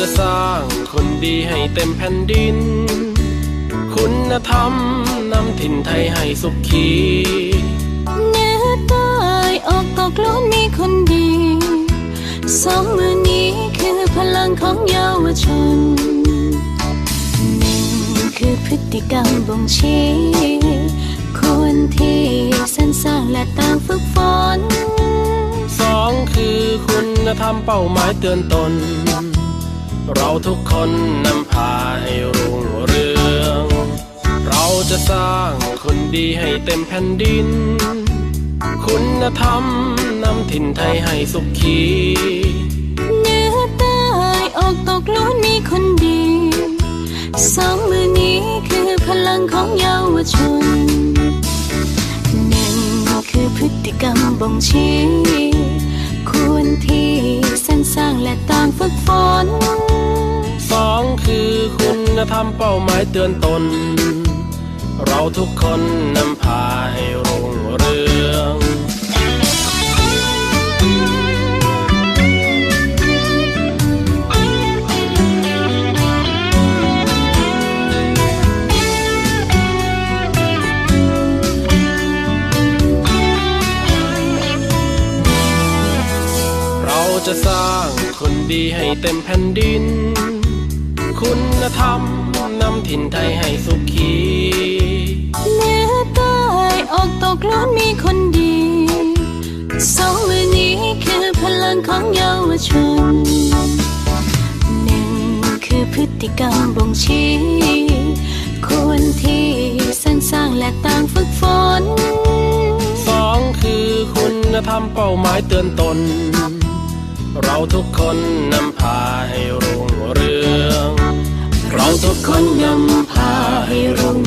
จะสร้างคนดีให้เต็มแผ่นดิน คุณธรรมนำถิ่นไทยให้สุขีเนื้อใต้ออกตกล้นมีคนดี สองมือนี้คือพลังของเยาวชนหนึ่งคือพฤติกรรมบ่งชี้คนที่สรรสร้างและต่างฝึกฝนสองคือคุณธรรมเป้าหมายเตือนตน เราทุกคนนำพาให้รุ่งรือง จะสร้างคนดีให้เต็มแผ่นดิน คุณธรรมนำถิ่นไทยให้สุขีเหนื้อใต้ออกตกล้วนมีคนดี สองมือนี้คือพลังของเยาวชนหนึ่งคือพฤติกรรมบ่งชี้ควรที่สรรสร้างและต่างฝึกฝนสองคือคุณธรรมเป้าหมายเตือนตน เราทุกคนนำพาให้รุ่งเรืองเราจะสร้างคนดีให้เต็มแผ่นดิน คุณธรรมนำถิ่นไทยให้สุขีเหนือใต้ออกตกล้วนมีคนดีสองมือนี้คือพลังของเยาวชนหนึ่งคือพฤติกรรมบ่งชี้ควรที่สรรสร้างและต่างฝึกฝนสองคือคุณธรรมเป้าหมายเตือนตน เราทุกคนนำพา ทุกคนนำพาให้รุ่ง